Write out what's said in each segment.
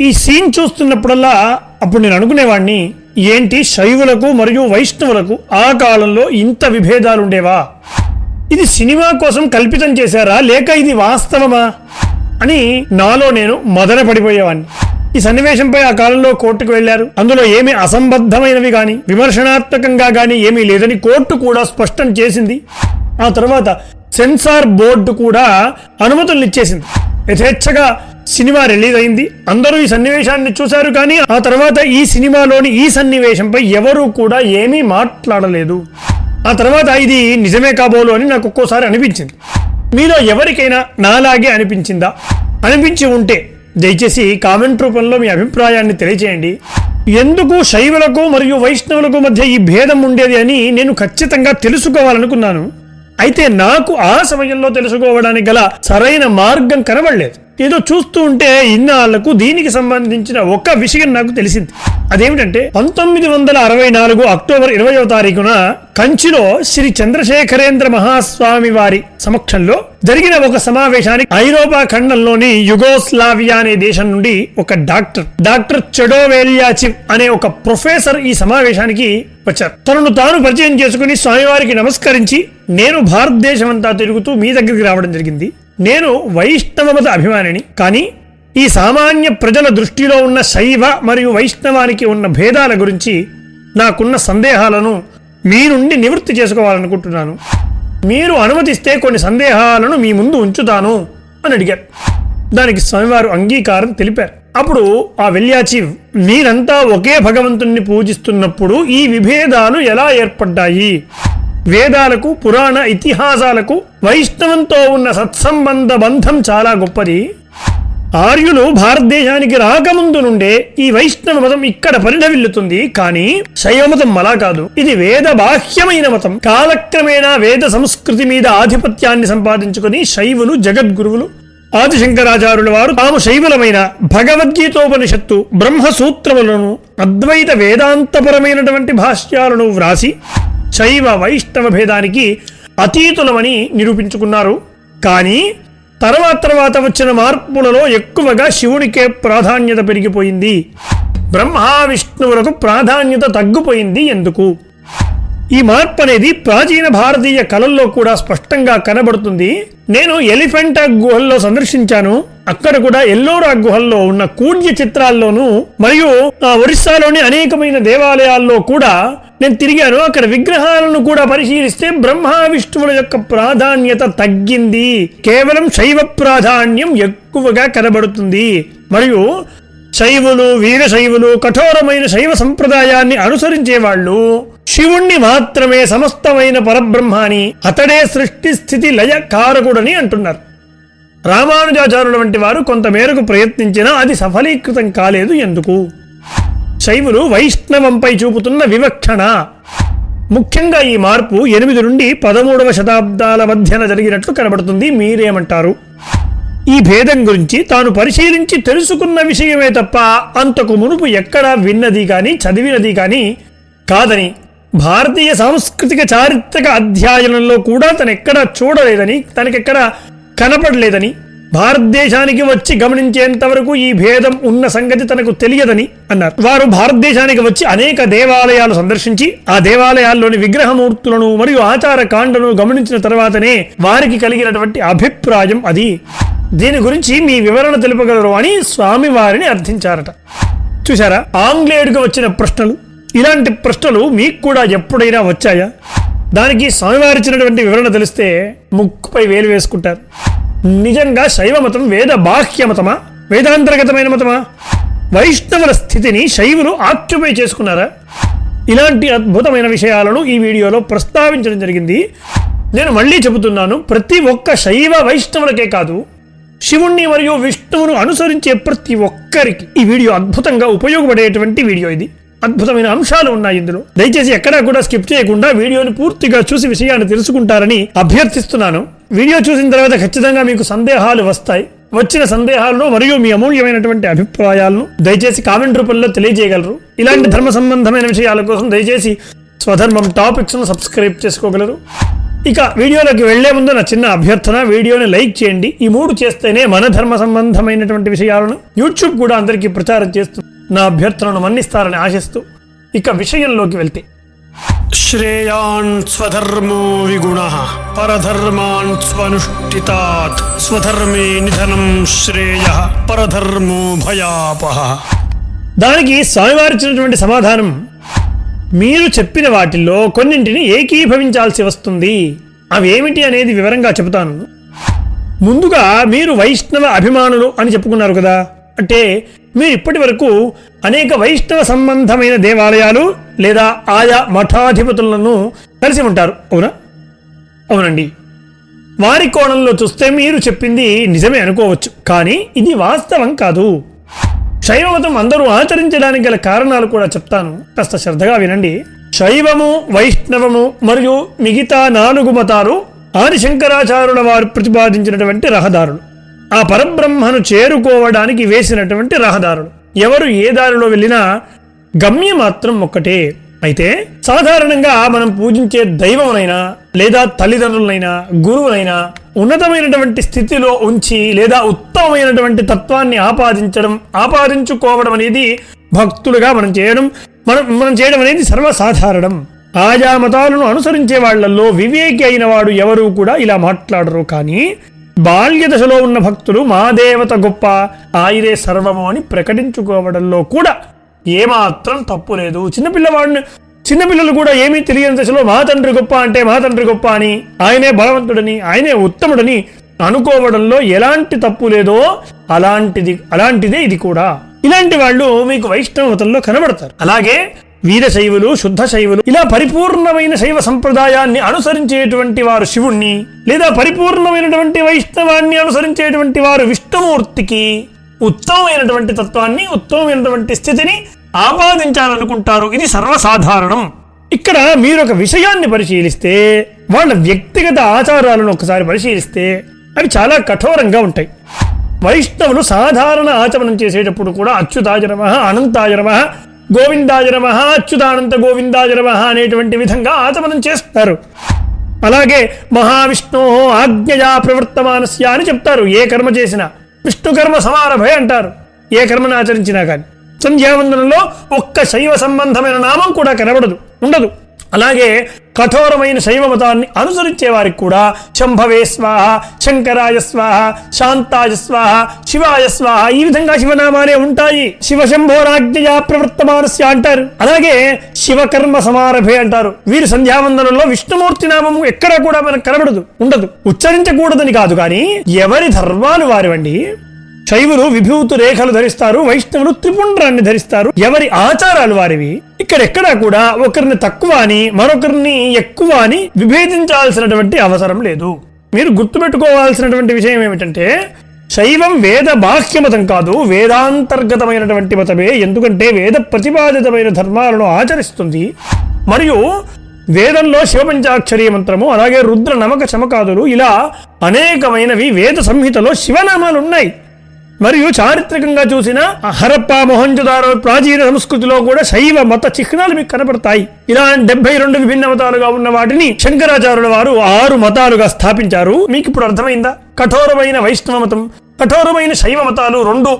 ఈ సీన్ చూస్తున్నప్పుడల్లా అప్పుడు నేను అనుకునేవాడిని ఏంటి శైవులకు మరియు వైష్ణవులకు ఆ కాలంలో ఇంత విభేదాలు ఉండేవా ఇది సినిమా కోసం కల్పితం చేశారా? లేక ఇది వాస్తవమా? అని నాలో నేను మదన పడిపోయేవాడిని ఈ సన్నివేశంపై ఆ కాలంలో కోర్టుకు వెళ్ళారు అందులో ఏమి అసంబద్ధమైనవి గాని విమర్శనాత్మకంగా గాని ఏమీ లేదని కోర్టు కూడా స్పష్టం చేసింది. ఆ తర్వాత సెన్సార్ బోర్డు కూడా అనుమతులు ఇచ్చేసింది. యథేచ్ఛగా సినిమా రిలీజ్ అయింది. అందరూ ఈ సన్నివేశాన్ని చూశారు కానీ ఆ తర్వాత ఈ సినిమాలోని ఈ సన్నివేశంపై ఎవరూ కూడా ఏమీ మాట్లాడలేదు. ఆ తర్వాత ఇది నిజమే కాబోలు అని నాకు ఒక్కోసారి అనిపించింది. మీలో ఎవరికైనా నాలాగే అనిపించిందా? అనిపించి ఉంటే దయచేసి కామెంట్ రూపంలో మీ అభిప్రాయాన్ని తెలియజేయండి ఎందుకు శైవులకు మరియు వైష్ణవులకు మధ్య ఈ భేదం ఉండేది అని నేను ఖచ్చితంగా తెలుసుకోవాలనుకున్నాను. అయితే నాకు ఆ సమయంలో తెలుసుకోవడానికి గల సరైన మార్గం కనబడలేదు. ఏదో చూస్తూ ఉంటే ఇన్నాళ్ళకు దీనికి సంబంధించిన ఒక విషయం నాకు తెలిసింది. అదేమిటంటే పంతొమ్మిది వందల అరవై నాలుగు అక్టోబర్ ఇరవయో తారీఖున కంచిలో శ్రీ చంద్రశేఖరేంద్ర మహాస్వామి వారి సమక్షంలో జరిగిన ఒక సమావేశానికి ఐరోపా ఖండంలోని యుగోస్లావియా అనే దేశం నుండి ఒక డాక్టర్ డాక్టర్ చెడోవేలియాచివ్ అనే ఒక ప్రొఫెసర్ ఈ సమావేశానికి వచ్చారు. తనను తాను పరిచయం చేసుకుని స్వామివారికి నమస్కరించి నేను భారతదేశం అంతా తిరుగుతూ మీ దగ్గరికి రావడం జరిగింది. నేను వైష్ణవ మత అభిమానిని కానీ ఈ సామాన్య ప్రజల దృష్టిలో ఉన్న శైవ మరియు వైష్ణవానికి ఉన్న భేదాల గురించి నాకున్న సందేహాలను మీ నుండి నివృత్తి చేసుకోవాలనుకుంటున్నాను. మీరు అనుమతిస్తే కొన్ని సందేహాలను మీ ముందు ఉంచుతాను అని అడిగారు. దానికి స్వామివారు అంగీకారం తెలిపారు. అప్పుడు ఆ వెల్యాచి మీరంతా ఒకే భగవంతుణ్ణి పూజిస్తున్నప్పుడు ఈ విభేదాలు ఎలా ఏర్పడ్డాయి? వేదాలకు పురాణ ఇతిహాసాలకు వైష్ణవంతో ఉన్న సత్సంబంధ బంధం చాలా గొప్పది. ఆర్యులు భారతదేశానికి రాకముందు నుండే ఈ వైష్ణవ మతం ఇక్కడ పరిణవిల్లుతుంది కానీ శైవ మతం అలా కాదు. ఇది వేద బాహ్యమైన మతం. కాలక్రమేణా వేద సంస్కృతి మీద ఆధిపత్యాన్ని సంపాదించుకుని శైవులు జగద్గురువులు ఆదిశంకరాచార్యుల వారు తాము శైవలమైన భగవద్గీతోపనిషత్తు బ్రహ్మసూత్రములను అద్వైత వేదాంతపరమైనటువంటి భాష్యాలను వ్రాసి శైవ వైష్ణవ భేదానికి అతీతులమని నిరూపించుకున్నారు. కానీ తర్వాత తర్వాత వచ్చిన మార్పులలో ఎక్కువగా శివునికే ప్రాధాన్యత పెరిగిపోయింది. బ్రహ్మ విష్ణువులకు ప్రాధాన్యత తగ్గిపోయింది ఎందుకు? ఈ మార్పు అనేది ప్రాచీన భారతీయ కళల్లో కూడా స్పష్టంగా కనబడుతుంది. నేను ఎలిఫెంటా గుహల్లో సందర్శించాను. అక్కడ కూడా ఎల్లోరా గుహల్లో ఉన్న కూడ్య చిత్రాల్లోనూ మరియు ఆ ఒరిస్సాలోని అనేకమైన దేవాలయాల్లో కూడా నేను తిరిగాను. అక్కడ విగ్రహాలను కూడా పరిశీలిస్తే బ్రహ్మ విష్ణువుల యొక్క ప్రాధాన్యత తగ్గింది. కేవలం శైవ ప్రాధాన్యం ఎక్కువగా కనబడుతుంది. మరియు శైవులు వీరశైవులు కఠోరమైన శైవ సంప్రదాయాన్ని అనుసరించే వాళ్ళు శివుణ్ణి మాత్రమే సమస్తమైన పరబ్రహ్మాని అతడే సృష్టి స్థితి లయ కారకుడని అంటున్నారు. రామానుజాచారుల వంటి వారు కొంతమేరకు ప్రయత్నించినా అది సఫలీకృతం కాలేదు ఎందుకు? శైవులు వైష్ణవంపై చూపుతున్న వివక్షణ. ముఖ్యంగా ఈ మార్పు ఎనిమిది నుండి పదమూడవ శతాబ్దాల మధ్యన జరిగినట్లు కనబడుతుంది. మీరేమంటారు? ఈ భేదం గురించి తాను పరిశీలించి తెలుసుకున్న విషయమే తప్ప అంతకు మునుపు ఎక్కడా విన్నది కానీ చదివినది కానీ కాదని భారతీయ సాంస్కృతిక చారిత్రక అధ్యయనంలో కూడా తనెక్కడా చూడలేదని తనకెక్కడా కనపడలేదని భారతదేశానికి వచ్చి గమనించేంతవరకు ఈ భేదం ఉన్న సంగతి తనకు తెలియదని అన్నారు. వారు భారతదేశానికి వచ్చి అనేక దేవాలయాలు సందర్శించి ఆ దేవాలయాల్లోని విగ్రహమూర్తులను మరియు ఆచార కాండను గమనించిన తర్వాతనే వారికి కలిగినటువంటి అభిప్రాయం అది. దీని గురించి మీ వివరణ తెలుపగలరు అని స్వామి వారిని అర్థించారట. చూసారా ఆంగ్లేయుడికి వచ్చిన ప్రశ్నలు. ఇలాంటి ప్రశ్నలు మీకు కూడా ఎప్పుడైనా వచ్చాయా? దానికి స్వామివారిచ్చినటువంటి వివరణ తెలిస్తే ముక్కుపై వేలు వేసుకుంటారు. నిజంగా శైవ మతం వేద బాహ్య మతమా వేదాంతర్గతమైన మతమా? వైష్ణవుల స్థితిని శైవులు ఆక్యుపై చేసుకున్నారా? ఇలాంటి అద్భుతమైన విషయాలను ఈ వీడియోలో ప్రస్తావించడం జరిగింది. నేను మళ్ళీ చెబుతున్నాను ప్రతి ఒక్క శైవ వైష్ణవులకే కాదు శివుణ్ణి మరియు విష్ణువును అనుసరించే ప్రతి ఒక్కరికి ఈ వీడియో అద్భుతంగా ఉపయోగపడేటువంటి వీడియో ఇది. అద్భుతమైన అంశాలు ఉన్నాయి ఇందులో. దయచేసి ఎక్కడా కూడా స్కిప్ చేయకుండా వీడియోని పూర్తిగా చూసి విషయాన్ని తెలుసుకుంటారని అభ్యర్థిస్తున్నాను. వీడియో చూసిన తర్వాత ఖచ్చితంగా మీకు సందేహాలు వస్తాయి. వచ్చిన సందేహాలను మరియు మీ అమూల్యమైనటువంటి అభిప్రాయాలను దయచేసి కామెంట్ రూపంలో తెలియజేయగలరు. ఇలాంటి ధర్మ సంబంధమైన విషయాల కోసం దయచేసి స్వధర్మం టాపిక్స్ను సబ్స్క్రైబ్ చేసుకోగలరు. ఇక వీడియోలోకి వెళ్ళే ముందు నా చిన్న అభ్యర్థన వీడియోని లైక్ చేయండి. ఈ మూడు చేస్తేనే మన ధర్మ సంబంధమైనటువంటి విషయాలను యూట్యూబ్ కూడా అందరికీ ప్రచారం చేస్తుంది. నా అభ్యర్థనను మన్నిస్తారని ఆశిస్తూ ఇక విషయంలోకి వెళ్తే. శ్రేయాన్ స్వధర్మో విగుణ పరధర్మాన్ స్వనుష్ఠితాత్ స్వధర్మే నిధనం శ్రేయ పరధర్మో భయాపహ దానికి స్వామివారు ఇచ్చినటువంటి సమాధానం మీరు చెప్పిన వాటిల్లో కొన్నింటిని ఏకీభవించాల్సి వస్తుంది. అవేమిటి అనేది వివరంగా చెబుతాను. ముందుగా మీరు వైష్ణవ అభిమానులు అని చెప్పుకున్నారు కదా. అంటే మీరు ఇప్పటి వరకు అనేక వైష్ణవ సంబంధమైన దేవాలయాలు లేదా ఆయా మఠాధిపతులను కలిసి ఉంటారు. అవునా? అవునండి. వారి కోణంలో చూస్తే మీరు చెప్పింది నిజమే అనుకోవచ్చు. కానీ ఇది వాస్తవం కాదు. శైవమతం అందరూ ఆచరించడానికి గల కారణాలు కూడా చెప్తాను. కాస్త శ్రద్ధగా వినండి. శైవము వైష్ణవము మరియు మిగతా నాలుగు మతాలు ఆదిశంకరాచార్యుల వారు ప్రతిపాదించినటువంటి రహదారులు. ఆ పరబ్రహ్మను చేరుకోవడానికి వేసినటువంటి రహదారులు. ఎవరు ఏ దారిలో వెళ్ళినా గమ్యం మాత్రం ఒక్కటే. అయితే సాధారణంగా మనం పూజించే దైవమునైనా లేదా తల్లిదండ్రులైనా గురువునైనా ఉన్నతమైనటువంటి స్థితిలో ఉంచి లేదా ఉత్తమమైనటువంటి తత్వాన్ని ఆపాదించడం ఆపాదించుకోవడం అనేది భక్తులుగా మనం చేయడం మనం మనం చేయడం అనేది సర్వసాధారణం. ఆయా మతాలను అనుసరించే వాళ్ళల్లో వివేకి అయిన వాడు ఎవరు కూడా ఇలా మాట్లాడరు. కానీ బాల్య దశలో ఉన్న భక్తులు మా దేవత గొప్ప ఆయనే సర్వము అని ప్రకటించుకోవడంలో కూడా ఏమాత్రం తప్పు లేదు. చిన్నపిల్లవాడిని చిన్నపిల్లలు కూడా ఏమీ తెలియని దశలో మా తండ్రి గొప్ప అంటే మా తండ్రి గొప్ప అని ఆయనే బలవంతుడని ఆయనే ఉత్తముడని అనుకోవడంలో ఎలాంటి తప్పు లేదో అలాంటిది అలాంటిదే ఇది కూడా. ఇలాంటి వాళ్ళు మీకు వైష్ణవతల్లో కనబడతారు. అలాగే వీరశైవులు శుద్ధ శైవులు ఇలా పరిపూర్ణమైన శైవ సంప్రదాయాన్ని అనుసరించేటువంటి వారు శివుణ్ణి లేదా పరిపూర్ణమైనటువంటి వైష్ణవాన్ని అనుసరించేటువంటి వారు విష్ణుమూర్తికి ఉత్తమమైనటువంటి తత్వాన్ని ఉత్తమమైనటువంటి స్థితిని ఆపాదించాలనుకుంటారు. ఇది సర్వసాధారణం. ఇక్కడ మీరు ఒక విషయాన్ని పరిశీలిస్తే వాళ్ళ వ్యక్తిగత ఆచారాలను ఒకసారి పరిశీలిస్తే అవి చాలా కఠోరంగా ఉంటాయి. వైష్ణవులు సాధారణ ఆచమనం చేసేటప్పుడు కూడా అచ్యుతాయ నమ అనంతాయ నమ అచ్యుతానంత గోవిందాయ నమ అనేటువంటి విధంగా ఆచమనం చేస్తారు. అలాగే మహావిష్ణు ఆజ్ఞయా ప్రవర్తమానస్య అని చెప్తారు. ఏ కర్మ చేసినా విష్ణు కర్మ సమారభే అంటారు. ఏ కర్మను ఆచరించినా కానీ సంధ్యావందనంలో ఒక్క శైవ సంబంధమైన నామం కూడా కనబడదు ఉండదు. అలాగే కఠోరమైన శైవ మతాన్ని అనుసరించే వారికి కూడా శంభవే స్వాహ శంకరాయ స్వాహ శాంతాయ స్వాహ శివాయ స్వాహ ఈ విధంగా శివనామాలే ఉంటాయి. శివ శంభోరాజ్ఞయా ప్రవర్తమానస్య అంటారు. అలాగే శివకర్మ సమారభే అంటారు. వీరు సంధ్యావందనంలో విష్ణుమూర్తి నామము ఎక్కడా కూడా మనకు కనబడదు ఉండదు. ఉచ్చరించకూడదని కాదు కానీ ఎవరి ధర్మాలు వారివండి శైవులు విభూతి రేఖలు ధరిస్తారు వైష్ణవులు త్రిపుండ్రాన్ని ధరిస్తారు. ఎవరి ఆచారాలు వారివి? ఇక్కడెక్కడా కూడా ఒకరిని తక్కువ అని మరొకరిని ఎక్కువ అని విభేదించాల్సినటువంటి అవసరం లేదు. మీరు గుర్తుపెట్టుకోవాల్సినటువంటి విషయం ఏమిటంటే శైవం వేద బాహ్య మతం కాదు వేదాంతర్గతమైనటువంటి మతమే. ఎందుకంటే వేద ప్రతిపాదితమైన ధర్మాలను ఆచరిస్తుంది. మరియు వేదంలో శివపంచాక్షరి మంత్రము అలాగే రుద్ర నమక చమకాదులు ఇలా అనేకమైనవి వేద సంహితలో శివనామాలు ఉన్నాయి మరియు చారిత్రకంగా చూసిన హరప్ప మొహంజదారో ప్రాచీన సంస్కృతిలో కూడా శైవ మత చిహ్నాలు మీకు కనపడతాయి. ఇలా డెబ్బై రెండు విభిన్న మతాలుగా ఉన్న వాటిని శంకరాచార్యుల వారు ఆరు మతాలుగా స్థాపించారు. మీకు ఇప్పుడు అర్థమైందా? కఠోరమైన వైష్ణవ మతం కఠోరమైన శైవ మతాలు రెండు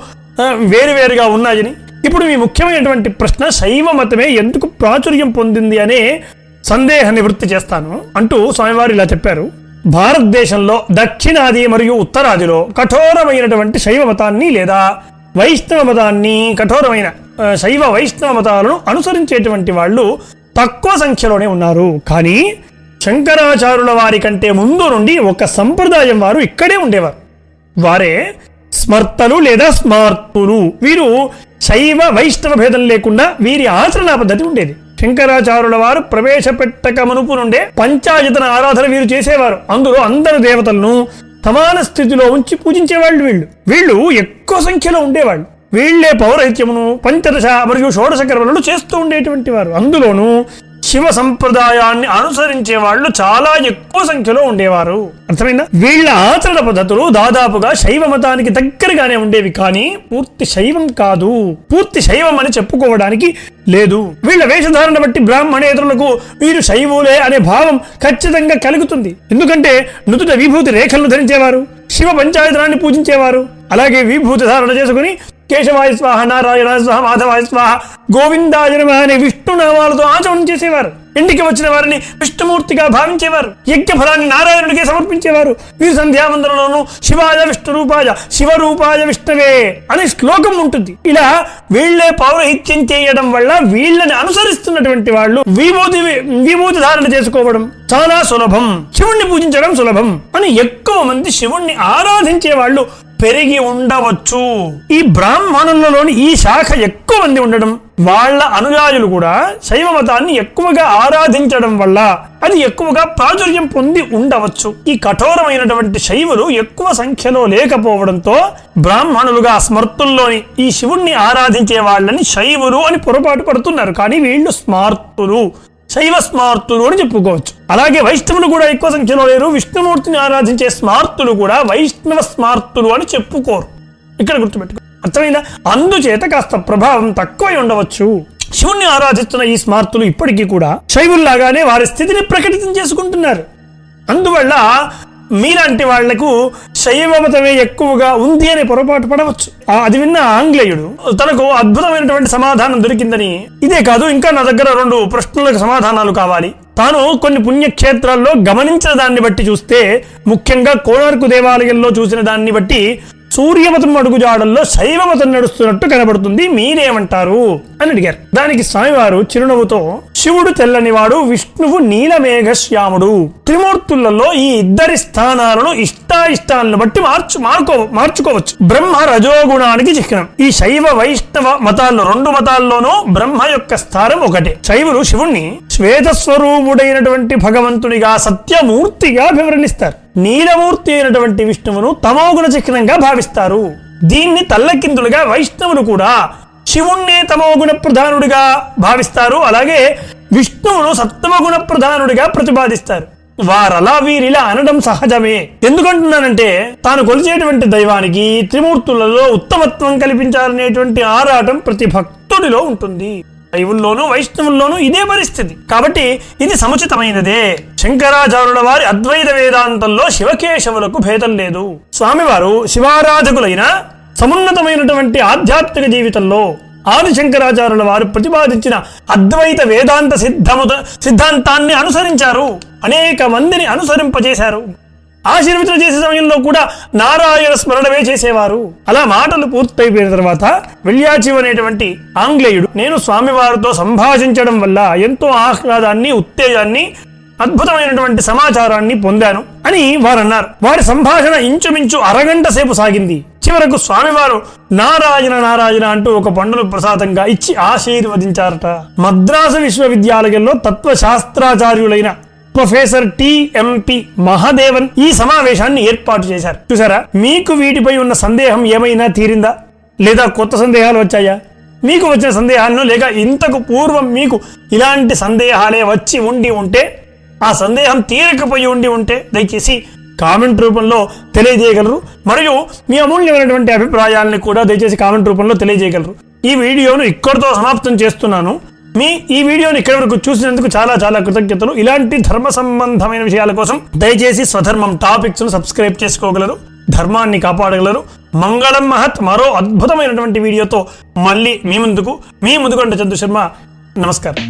వేరువేరుగా ఉన్నాయని. ఇప్పుడు మీ ముఖ్యమైనటువంటి ప్రశ్న శైవ మతమే ఎందుకు ప్రాచుర్యం పొందింది అనే సందేహ నివృత్తి చేస్తాను అంటూ స్వామివారు ఇలా చెప్పారు. భారతదేశంలో దక్షిణాది మరియు ఉత్తరాదిలో కఠోరమైనటువంటి శైవ మతాన్ని లేదా వైష్ణవ మతాన్ని కఠోరమైన శైవ వైష్ణవ మతాలను అనుసరించేటువంటి వాళ్ళు తక్కువ సంఖ్యలోనే ఉన్నారు. కానీ శంకరాచార్యుల వారి కంటే ముందు నుండి ఒక సంప్రదాయం వారు ఇక్కడే ఉండేవారు. వారే స్మర్తలు లేదా స్మార్తులు. వీరు శైవ వైష్ణవ భేదం లేకుండా వీరి ఆచరణ పద్ధతి ఉండేది. శంకరాచార్యుల వారు ప్రవేశపెట్టక మునుపు నుండే పంచాయతన ఆరాధన వీరు చేసేవారు. అందులో అందరు దేవతలను సమాన స్థితిలో ఉంచి పూజించేవాళ్ళు వీళ్ళు. వీళ్ళు ఎక్కువ సంఖ్యలో ఉండేవాళ్ళు. వీళ్ళే పౌరహిత్యమును పంచదశ మరియు షోడశ కర్మలను చేస్తూ ఉండేటువంటి వారు. అందులోనూ శివ సంప్రదాయాన్ని అనుసరించే వాళ్ళు చాలా ఎక్కువ సంఖ్యలో ఉండేవారు. అర్థమైందా? వీళ్ళ ఆచరణ పద్ధతులు దాదాపుగా శైవ మతానికి దగ్గరగానే ఉండేవి కానీ పూర్తి శైవం కాదు. పూర్తి శైవం అని చెప్పుకోవడానికి లేదు. వీళ్ళ వేషధారణ బట్టి బ్రాహ్మణేతరులకు వీరు శైవులే అనే భావం ఖచ్చితంగా కలుగుతుంది. ఎందుకంటే నుదుట విభూతి రేఖలను ధరించేవారు శివ పంచాయతనాన్ని పూజించేవారు. అలాగే విభూతి ధారణ చేసుకుని కేశవాయ స్వాహ నారాయణ స్వాహ మాధవాయ స్వాహ గోవిందాజనమ అనే విష్ణు ఆచరణ చేసేవారు. ఇంటికి వచ్చిన వారిని విష్ణుమూర్తిగా భావించేవారు. యజ్ఞ ఫలాన్ని నారాయణుడికి సమర్పించేవారు. వీరు సంధ్యావందనలోను శివాయ విష్ణు రూపాయ శివరూపాయ విష్ణవే అనే శ్లోకం ఉంటుంది. ఇలా వీళ్ళే పౌరహిత్యం చేయడం వల్ల వీళ్ళని అనుసరిస్తున్నటువంటి వాళ్ళు విభూతి విభూతి ధారణ చేసుకోవడం చాలా సులభం. శివుణ్ణి పూజించడం సులభం అని ఎక్కువ మంది శివుణ్ణి ఆరాధించే వాళ్ళు పెరిగి ఉండవచ్చు. ఈ బ్రాహ్మణులలోని ఈ శాఖ ఎక్కువ మంది ఉండడం వాళ్ళ అనుయాయులు కూడా శైవ మతాన్ని ఎక్కువగా ఆరాధించడం వల్ల అది ఎక్కువగా ప్రాచుర్యం పొంది ఉండవచ్చు. ఈ కఠోరమైనటువంటి శైవులు ఎక్కువ సంఖ్యలో లేకపోవడంతో బ్రాహ్మణులుగా స్మర్తుల్లోని ఈ శివుణ్ణి ఆరాధించే వాళ్ళని శైవులు అని పొరపాటు పడుతున్నారు. కానీ వీళ్ళు స్మార్తులు. శైవ స్మార్తులు అని చెప్పుకోవచ్చు. అలాగే వైష్ణవులు కూడా ఎక్కువ సంఖ్యలో లేరు. విష్ణుమూర్తిని ఆరాధించే స్మార్తులు కూడా వైష్ణవ స్మార్తులు అని చెప్పుకోరు. ఇక్కడ గుర్తుపెట్టుకో. అర్థమైందా? అందుచేత కాస్త ప్రభావం తక్కువై ఉండవచ్చు. శివుణ్ణి ఆరాధిస్తున్న ఈ స్మార్తులు ఇప్పటికీ కూడా శైవుల్లాగానే వారి స్థితిని ప్రకటితం చేసుకుంటున్నారు. అందువల్ల మీలాంటి వాళ్ళకు శైవమతమే ఎక్కువగా ఉంది అనే పొరపాటు పడవచ్చు. అది విన్న ఆంగ్లేయుడు తనకు అద్భుతమైనటువంటి సమాధానం దొరికిందని. ఇదే కాదు ఇంకా నా దగ్గర రెండు ప్రశ్నలకు సమాధానాలు కావాలి. తాను కొన్ని పుణ్యక్షేత్రాల్లో గమనించిన దాన్ని బట్టి చూస్తే ముఖ్యంగా కోణార్కు దేవాలయంలో చూసిన దాన్ని బట్టి సూర్యమతం అడుగుజాడల్లో శైవమతం నడుస్తున్నట్టు కనబడుతుంది. మీరేమంటారు? అని అడిగారు. దానికి స్వామివారు చిరునవ్వుతో శివుడు తెల్లనివాడు విష్ణువు నీలమేఘశ్యాముడు. త్రిమూర్తులలో ఈ ఇద్దరి స్థానాలను ఇష్టాయిష్టాలను బట్టి మార్చు మార్కో మార్చుకోవచ్చు. బ్రహ్మ రజోగుణానికి చిహ్నం. ఈ శైవ వైష్ణవ మతాల్లో రెండు మతాల్లోనూ బ్రహ్మ యొక్క స్థానం ఒకటే. శైవులు శివుణ్ణి శ్వేత స్వరూపుడైనటువంటి భగవంతునిగా సత్యమూర్తిగా వివరణిస్తారు నీలమూర్తి అయినటువంటి విష్ణువును తమోగుణ చిహ్నంగా భావిస్తారు. దీన్ని తల్లకిందులుగా వైష్ణవులు కూడా శివుణ్ణే తమోగుణ ప్రధానుడిగా భావిస్తారు. అలాగే విష్ణువును సప్తమగుణ ప్రధానుడిగా ప్రతిపాదిస్తారు. వారలా వీరిలా అనడం సహజమే. ఎందుకంటున్నానంటే తాను కొలిచేటువంటి దైవానికి త్రిమూర్తులలో ఉత్తమత్వం కల్పించాలనేటువంటి ఆరాటం ప్రతి భక్తుడిలో ఉంటుంది. శైవుల్లోనూ వైష్ణవుల్లోనూ ఇదే పరిస్థితి. కాబట్టి ఇది సముచితమైనదే. శంకరాచార్యుల వారి అద్వైత వేదాంతంలో శివకేశవులకు భేదం లేదు. స్వామివారు శివారాధకులైన సమున్నతమైనటువంటి ఆధ్యాత్మిక జీవితంలో ఆది శంకరాచార్యుల వారు ప్రతిపాదించిన అద్వైత వేదాంత సిద్ధము సిద్ధాంతాన్ని అనుసరించారు. అనేక మందిని అనుసరింపజేశారు. ఆశీర్వచనం చేసే సమయంలో కూడా నారాయణ స్మరణమే చేసేవారు. అలా మాటలు పూర్తయిపోయిన తర్వాత విల్యాచివ్ అనేటువంటి ఆంగ్లేయుడు నేను స్వామివారితో సంభాషించడం వల్ల ఎంతో ఆహ్లాదాన్ని ఉత్తేజాన్ని అద్భుతమైనటువంటి సమాచారాన్ని పొందాను అని వారన్నారు. వారి సంభాషణ ఇంచుమించు అరగంట సేపు సాగింది. చివరకు స్వామివారు నారాయణ నారాయణ అంటూ ఒక పండును ప్రసాదంగా ఇచ్చి ఆశీర్వదించారట. మద్రాసు విశ్వవిద్యాలయంలో తత్వశాస్త్రాచార్యులైన ప్రొఫెసర్ టిఎంపి మహాదేవన్ ఈ సమావేశాన్ని ఏర్పాటు చేశారు. చూసారా మీకు వీటిపై ఉన్న సందేహం ఏమైనా తీరిందా? లేదా కొత్త సందేహాలు వచ్చాయా? మీకు వచ్చిన సందేహాలను లేక ఇంతకు పూర్వం మీకు ఇలాంటి సందేహాలే వచ్చి ఉండి ఉంటే ఆ సందేహం తీరకపోయి ఉండి ఉంటే దయచేసి కామెంట్ రూపంలో తెలియజేయగలరు. మరియు మీ అమూల్యమైనటువంటి అభిప్రాయాలని కూడా దయచేసి కామెంట్ రూపంలో తెలియజేయగలరు. ఈ వీడియోను ఇక్కడితో సమాప్తం చేస్తున్నాను. మీ ఈ వీడియోని ఇక్కడి వరకు చూసినందుకు చాలా చాలా కృతజ్ఞతలు. ఇలాంటి ధర్మ సంబంధమైన విషయాల కోసం దయచేసి స్వధర్మం టాపిక్స్ను సబ్స్క్రైబ్ చేసుకోగలరు ధర్మాన్ని కాపాడగలరు. మంగళం మహత్ మరో అద్భుతమైనటువంటి వీడియోతో మళ్ళీ మీ ముందుకు మీ ముందుకంటే చంద్ర శర్మ. నమస్కారం.